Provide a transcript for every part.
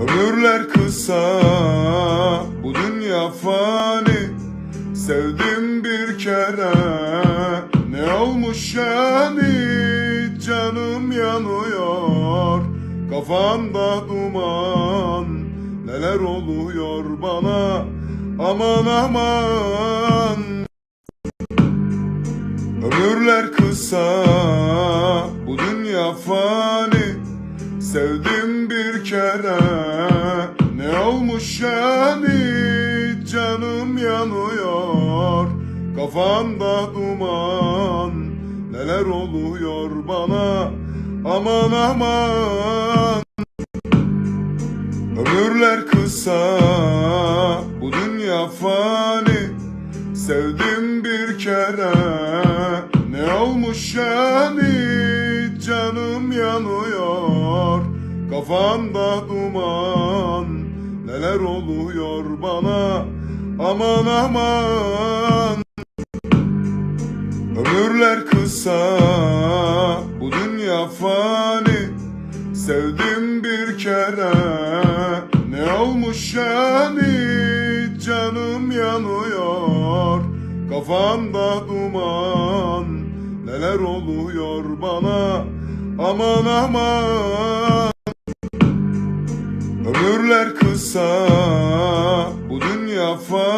Ömürler kısa, bu dünya fani. Sevdim bir kere, ne olmuş yani? Canım yanıyor, kafamda duman. Neler oluyor bana, aman aman. Ömürler kısa, bu dünya fani Sevdim bir kere, ne olmuş yani Canım yanıyor, kafamda duman. Neler oluyor bana, aman aman. Ömürler kısa, bu dünya fani. Sevdim bir kere, ne olmuş yani Canım yanıyor, kafamda duman Neler oluyor bana, aman aman. Ömürler kısa, bu dünya fani. Sevdim bir kere, ne olmuş yani? Canım yanıyor, kafamda duman. Neler oluyor bana, aman aman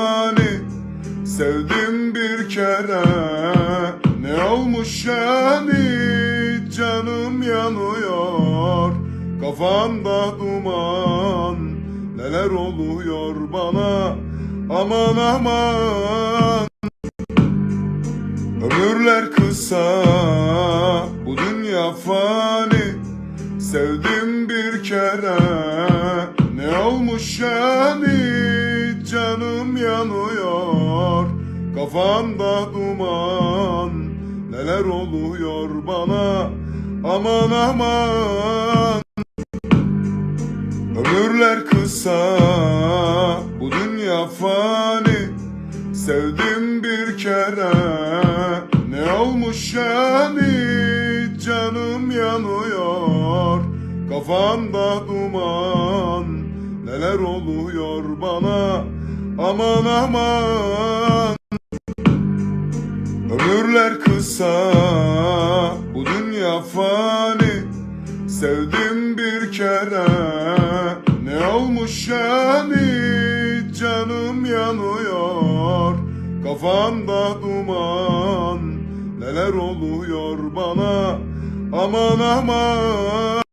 fani Sevdim bir kere, ne olmuş yani? Canım yanıyor, kafamda duman. Neler oluyor bana, aman aman. Ömürler kısa, bu dünya fani. Sevdim bir kere, ne olmuş yani Canım yanıyor, kafamda duman. Neler oluyor bana, aman aman. Ömürler kısa, bu dünya fani. Sevdim bir kere, ne olmuş yani? Canım yanıyor, kafamda duman. Neler oluyor bana, aman aman. Ömürler kısa, bu dünya fani. Sevdim bir kere, ne olmuş yani? Canım yanıyor, kafamda duman. Neler oluyor bana, aman aman